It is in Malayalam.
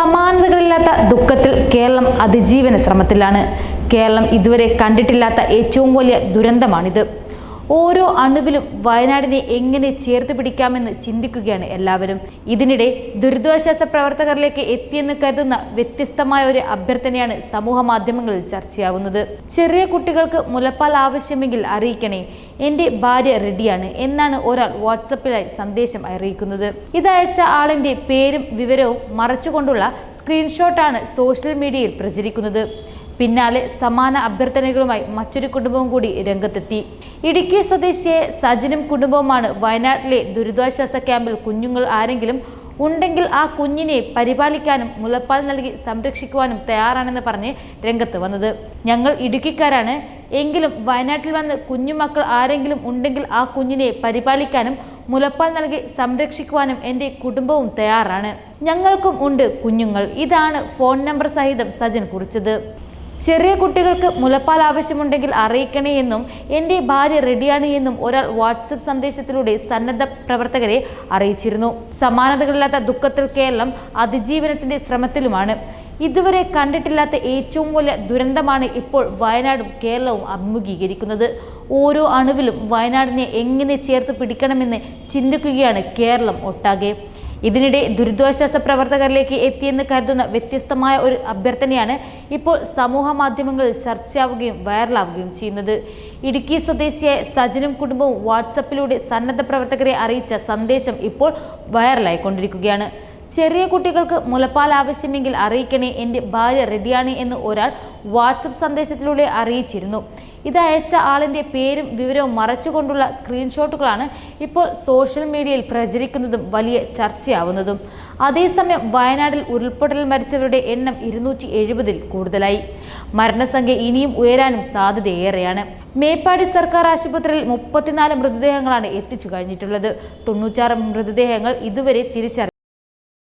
സമാനതകളില്ലാത്ത ദുഃഖത്തിൽ കേരളം അതിജീവന ശ്രമത്തിലാണ്. കേരളം ഇതുവരെ കണ്ടിട്ടില്ലാത്ത ഏറ്റവും വലിയ ദുരന്തമാണിത്. ഓരോ അണുവിലും വയനാടിനെ എങ്ങനെ ചേർത്ത് പിടിക്കാമെന്ന് ചിന്തിക്കുകയാണ് എല്ലാവരും. ഇതിനിടെ ദുരിതാശ്വാസ പ്രവർത്തകരിലേക്ക് എത്തിയെന്ന് കരുതുന്ന വ്യത്യസ്തമായ ഒരു അഭ്യർത്ഥനയാണ് സമൂഹ മാധ്യമങ്ങളിൽ ചർച്ചയാവുന്നത്. ചെറിയ കുട്ടികൾക്ക് മുലപ്പാൽ ആവശ്യമെങ്കിൽ അറിയിക്കണേ എന്റെ ഭാര്യ റെഡിയാണ് എന്നാണ് ഒരാൾ വാട്സപ്പിലായി സന്ദേശം അറിയിക്കുന്നത്. ഇതയച്ച ആളിന്റെ പേരും വിവരവും മറച്ചുകൊണ്ടുള്ള സ്ക്രീൻഷോട്ടാണ് സോഷ്യൽ മീഡിയയിൽ പ്രചരിക്കുന്നത്. പിന്നാലെ സമാന അഭ്യർത്ഥനകളുമായി മറ്റൊരു കുടുംബവും കൂടി രംഗത്തെത്തി. ഇടുക്കി സ്വദേശിയെ സജിനും കുടുംബവുമാണ് വയനാട്ടിലെ ദുരിതാശ്വാസ ക്യാമ്പിൽ കുഞ്ഞുങ്ങൾ ആരെങ്കിലും ഉണ്ടെങ്കിൽ ആ കുഞ്ഞിനെ പരിപാലിക്കാനും മുലപ്പാൽ നൽകി സംരക്ഷിക്കുവാനും തയ്യാറാണെന്ന് പറഞ്ഞ് രംഗത്ത് വന്നത്. ഞങ്ങൾ ഇടുക്കിക്കാരാണ്. എങ്കിലും വയനാട്ടിൽ വന്ന് കുഞ്ഞുമക്കൾ ആരെങ്കിലും ഉണ്ടെങ്കിൽ ആ കുഞ്ഞിനെ പരിപാലിക്കാനും മുലപ്പാൽ നൽകി സംരക്ഷിക്കുവാനും എന്റെ കുടുംബവും തയ്യാറാണ്. ഞങ്ങൾക്കും ഉണ്ട് കുഞ്ഞുങ്ങൾ. ഇതാണ് ഫോൺ നമ്പർ സഹിതം സജൻ കുറിച്ചത്. ചെറിയ കുട്ടികൾക്ക് മുലപ്പാൽ ആവശ്യമുണ്ടെങ്കിൽ അറിയിക്കണേ എന്നും എന്റെ ഭാര്യ റെഡിയാണ് എന്നും ഒരാൾ വാട്സപ്പ് സന്ദേശത്തിലൂടെ സന്നദ്ധ പ്രവർത്തകരെ അറിയിച്ചിരുന്നു. സമാനതകളില്ലാത്ത ദുഃഖത്തിൽ കേരളം അതിജീവനത്തിന്റെ ശ്രമത്തിലുമാണ്. ഇതുവരെ കണ്ടിട്ടില്ലാത്ത ഏറ്റവും വലിയ ദുരന്തമാണ് ഇപ്പോൾ വയനാടും കേരളവും അഭിമുഖീകരിക്കുന്നത്. ഓരോ അണുവിലും വയനാടിനെ എങ്ങനെ ചേർത്ത് പിടിക്കണമെന്ന് ചിന്തിക്കുകയാണ് കേരളം ഒട്ടാകെ. ഇതിനിടെ ദുരിതാശ്വാസ പ്രവർത്തകരിലേക്ക് എത്തിയെന്ന് കരുതുന്ന വ്യത്യസ്തമായ ഒരു അഭ്യർത്ഥനയാണ് ഇപ്പോൾ സമൂഹ മാധ്യമങ്ങളിൽ ചർച്ചയാവുകയും വൈറലാവുകയും ചെയ്യുന്നത്. ഇടുക്കി സ്വദേശിയായ സജനും കുടുംബവും വാട്സപ്പിലൂടെ സന്നദ്ധ പ്രവർത്തകരെ അറിയിച്ച സന്ദേശം ഇപ്പോൾ വൈറലായിക്കൊണ്ടിരിക്കുകയാണ്. ചെറിയ കുട്ടികൾക്ക് മുലപ്പാൽ ആവശ്യമെങ്കിൽ അറിയിക്കണേ എന്റെ ഭാര്യ റെഡിയാണ് എന്ന് ഒരാൾ വാട്സപ്പ് സന്ദേശത്തിലൂടെ അറിയിച്ചിരുന്നു. ഇത് അയച്ച ആളിന്റെ പേരും വിവരവും മറച്ചുകൊണ്ടുള്ള സ്ക്രീൻഷോട്ടുകളാണ് ഇപ്പോൾ സോഷ്യൽ മീഡിയയിൽ പ്രചരിക്കുന്നതും വലിയ ചർച്ചയാവുന്നതും. അതേസമയം വയനാട്ടിൽ ഉരുൾപൊട്ടൽ മരിച്ചവരുടെ എണ്ണം ഇരുന്നൂറ്റി എഴുപതിൽ കൂടുതലായി. മരണസംഖ്യ ഇനിയും ഉയരാനും സാധ്യതയേറെയാണ്. മേപ്പാടി സർക്കാർ ആശുപത്രിയിൽ മുപ്പത്തിനാല് മൃതദേഹങ്ങളാണ് എത്തിച്ചു കഴിഞ്ഞിട്ടുള്ളത്. തൊണ്ണൂറ്റാറ് മൃതദേഹങ്ങൾ ഇതുവരെ തിരിച്ചറിഞ്ഞു